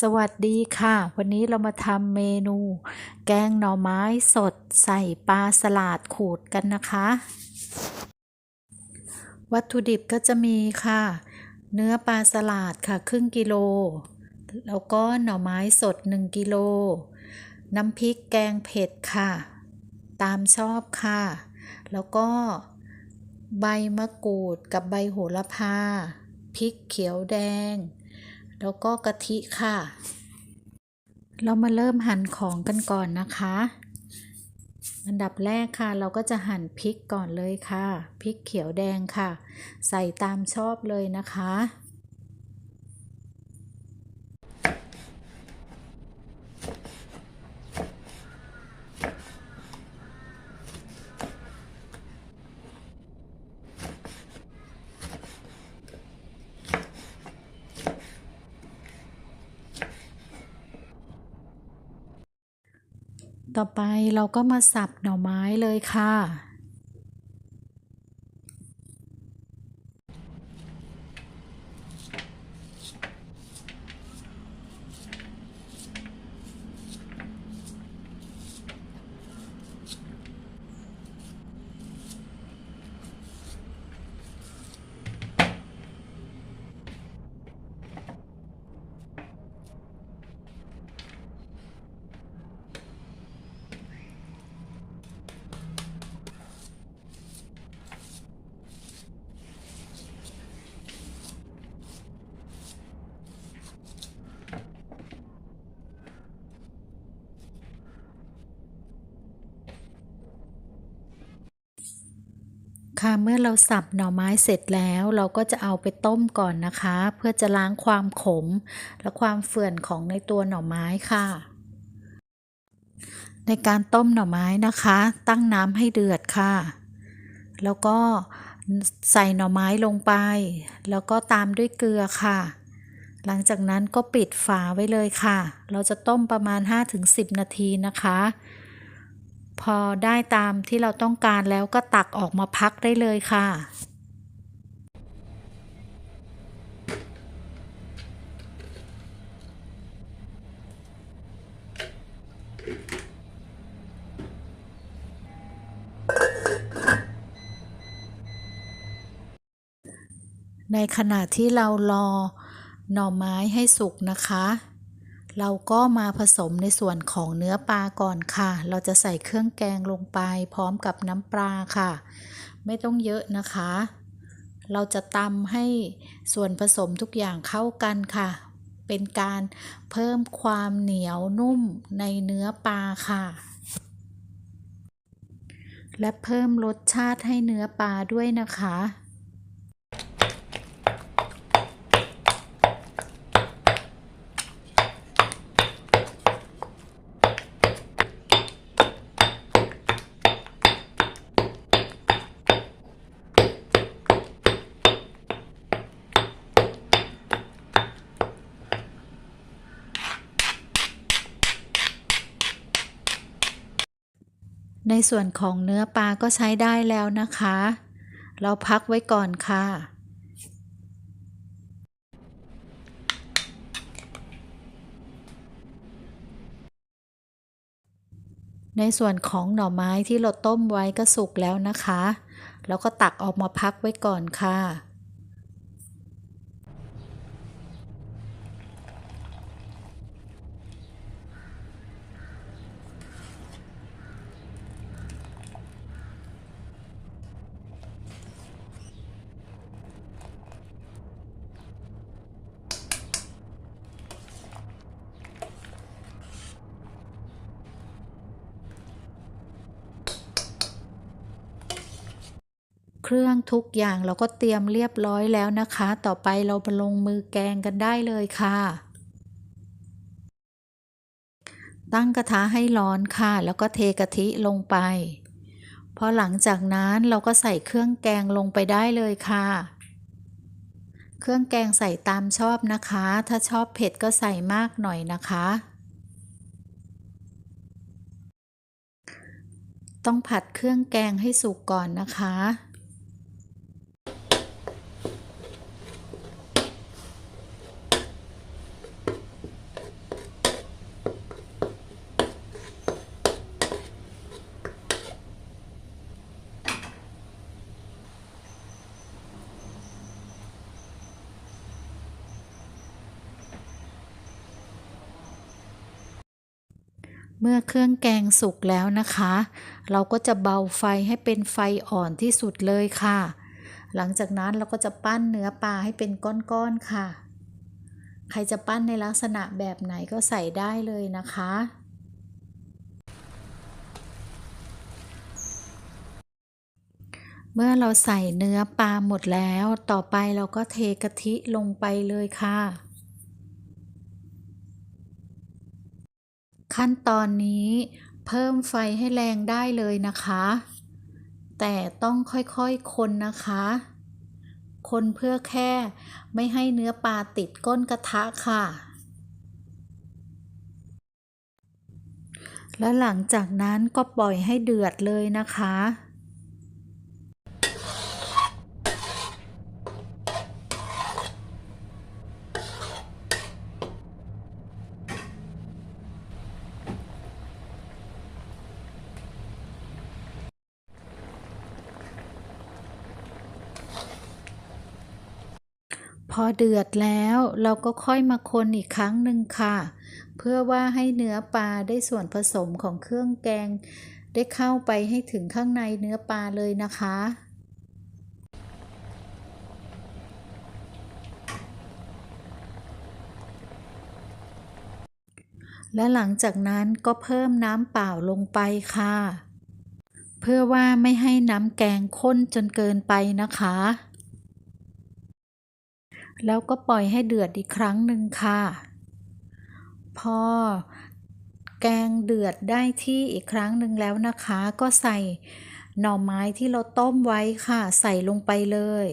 สวัสดีค่ะ วันนี้เรามาทำเมนู แกงหน่อไม้สดใส่ปลาสลัดขูดกันนะคะ วัตถุดิบก็จะมีค่ะ เนื้อปลาสลัดค่ะ ครึ่งกิโล แล้วก็หน่อไม้สด 1 กิโล น้ำพริกแกงเผ็ดค่ะ ตามชอบค่ะ แล้วก็ใบมะกรูดกับใบโหระพา พริกเขียวแดง แล้วก็กะทิค่ะ เรามาเริ่มหั่นของกันก่อนนะคะ อันดับแรกค่ะ เราก็จะหั่นพริกก่อนเลยค่ะ พริกเขียวแดงค่ะ ใส่ตามชอบเลยนะคะ ต่อไปเราก็มาสับหน่อไม้เลยค่ะ ค่ะเมื่อเราสับหน่อไม้เสร็จแล้วเราก็จะเอาไปต้มก่อนนะคะ เพื่อจะล้างความขม และความเฟื่อนของในตัวหน่อไม้ค่ะ ในการต้มหน่อไม้นะคะ ตั้งน้ำให้เดือดค่ะ แล้วก็ใส่หน่อไม้ลงไป แล้วก็ตามด้วยเกลือค่ะ หลังจากนั้นก็ปิดฝาไว้เลยค่ะ เราจะต้มประมาณ 5-10 นาทีนะคะ พอได้ตามที่เราต้องการแล้วก็ตักออกมาพักได้เลยค่ะ ในขณะที่เรารอหน่อไม้ให้สุกนะคะ เราก็มาผสมในส่วนของเนื้อปลาก่อนค่ะ เราจะใส่เครื่องแกงลงไปพร้อมกับน้ำปลาค่ะ ไม่ต้องเยอะนะคะ เราจะตำให้ส่วนผสมทุกอย่างเข้ากันค่ะ เป็นการเพิ่มความเหนียวนุ่มในเนื้อปลาค่ะ และเพิ่มรสชาติให้เนื้อปลาด้วยนะคะ ในส่วนของเนื้อปลาก็ใช้ได้แล้วนะคะ เราพักไว้ก่อนค่ะ ในส่วนของหน่อไม้ที่เราต้มไว้ก็สุกแล้วนะคะ แล้วก็ตักออกมาพักไว้ก่อนค่ะ เครื่องทุกอย่างเราก็เตรียมเรียบร้อยแล้วนะคะ ต่อไปเรามาลงมือแกงกันได้เลยค่ะ ตั้งกระทะให้ร้อนค่ะ แล้วก็เทกะทิลงไป พอหลังจากนั้นเราก็ใส่เครื่องแกงลงไปได้เลยค่ะ เครื่องแกงใส่ตามชอบนะคะ ถ้าชอบเผ็ดก็ใส่มากหน่อยนะคะต้องผัดเครื่องแกงให้สุกก่อนนะคะ เมื่อเครื่องแกงสุกแล้วนะคะ เราก็จะเบาไฟให้เป็นไฟอ่อนที่สุดเลยค่ะ หลังจากนั้นเราก็จะปั้นเนื้อปลาให้เป็นก้อนๆค่ะ ใครจะปั้นในลักษณะแบบไหนก็ใส่ได้เลยนะคะเมื่อเราใส่เนื้อปลาหมดแล้ว ต่อไปเราก็เทกะทิลงไปเลยค่ะ ขั้นตอนนี้เพิ่มไฟให้แรงได้เลยนะคะ แต่ต้องค่อยๆคนนะคะ คนเพื่อแค่ไม่ให้เนื้อปลาติดก้นกระทะค่ะ แล้วหลังจากนั้นก็ปล่อยให้เดือดเลยนะคะ พ อเดือดแล้วเราก็ค่อยมาคนอีกครั้งหนึ่งค่ะ เพื่อว่าให้เนื้อปลาได้ส่วนผสมของเครื่องแกง ได้เข้าไปให้ถึงข้างในเนื้อปลาเลยนะคะและหลังจากนั้นก็เพิ่มน้ำเปล่าลงไปค่ะ เพื่อว่าไม่ให้น้ำแกงข้นจนเกินไปนะคะ แล้วก็ปล่อยให้เดือดอีกครั้งหนึ่งค่ะ พอแกงเดือดได้ที่อีกครั้งหนึ่งแล้วนะคะ ก็ใส่หน่อไม้ที่เราต้มไว้ค่ะ ใส่ลงไปเลย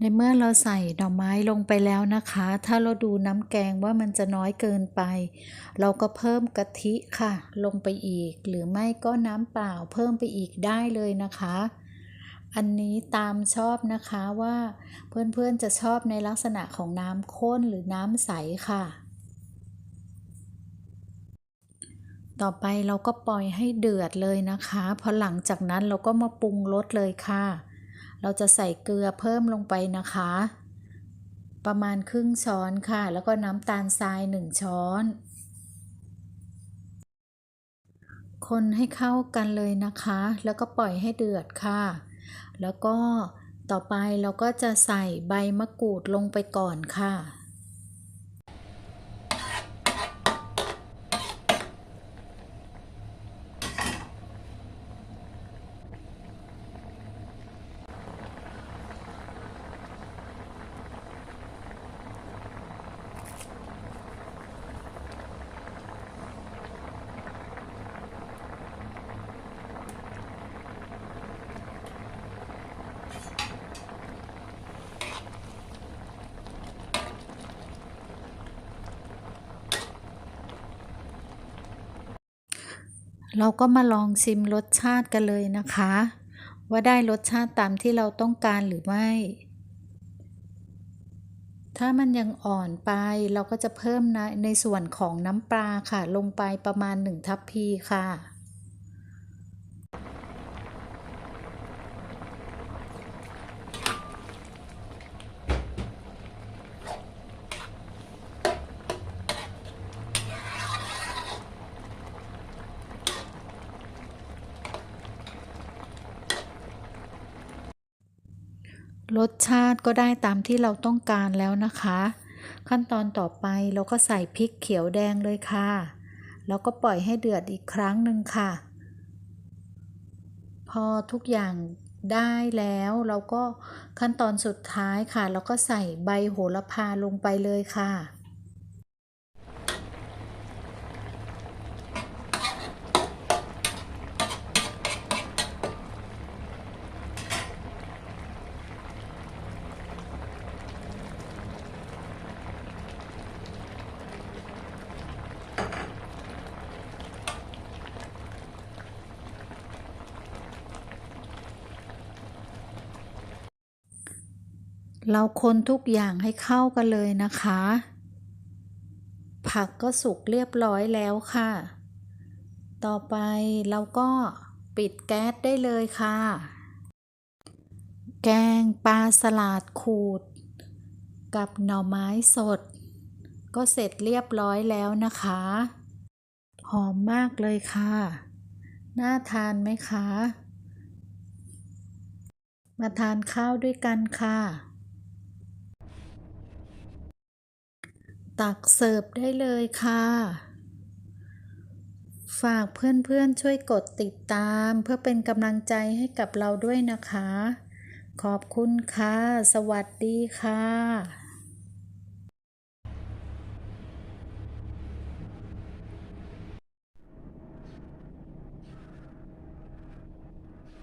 ในเมื่อเราใส่ดอกไม้ลงไปแล้วนะคะ ถ้าเราดูน้ำแกงว่ามันจะน้อยเกินไป เราก็เพิ่มกะทิค่ะ ลงไปอีก หรือไม่ก็น้ำเปล่าเพิ่มไปอีกได้เลยนะคะ อันนี้ตามชอบนะคะว่าเพื่อนๆจะชอบในลักษณะของน้ำข้นหรือน้ำใสค่ะ ต่อไปเราก็ปล่อยให้เดือดเลยนะคะ พอหลังจากนั้นเราก็มาปรุงรสเลยค่ะ เราจะใส่เกลือเพิ่มลงไปนะคะ ประมาณครึ่งช้อนค่ะ แล้วก็น้ำตาลทรายหนึ่งช้อน คนให้เข้ากันเลยนะคะ แล้วก็ปล่อยให้เดือดค่ะ แล้วก็ต่อไปเราก็จะใส่ใบมะกรูดลงไปก่อนค่ะ เราก็มาลองชิมรสชาติกันเลยนะคะ ว่าได้รสชาติตามที่เราต้องการหรือไม่ ถ้ามันยังอ่อนไปเราก็จะเพิ่มในในส่วนของน้ำปลาค่ะ ลงไปประมาณ 1 ทัพพีค่ะ รสชาติก็ได้ตามที่เราต้องการแล้วนะคะ ขั้นตอนต่อไปเราก็ใส่พริกเขียวแดงเลยค่ะ แล้วก็ปล่อยให้เดือดอีกครั้งหนึ่งค่ะ พอทุกอย่างได้แล้วเราก็ขั้นตอนสุดท้ายค่ะ เราก็ใส่ใบโหระพาลงไปเลยค่ะ พ เราคนทุกอย่างให้เข้ากันเลยนะคะ ผักก็สุกเรียบร้อยแล้วค่ะ ต่อไปเราก็ปิดแก๊สได้เลยค่ะ แกงปลาสลัดขูด กับหน่อไม้สด ก็เสร็จเรียบร้อยแล้วนะคะ หอมมากเลยค่ะ น่าทานไหมคะ มาทานข้าวด้วยกันค่ะ ตักเสิร์ฟได้เลยค่ะ ฝากเพื่อนๆช่วยกดติดตาม เพื่อเป็นกำลังใจให้กับเราด้วยนะคะ ขอบคุณค่ะ สวัสดีค่ะ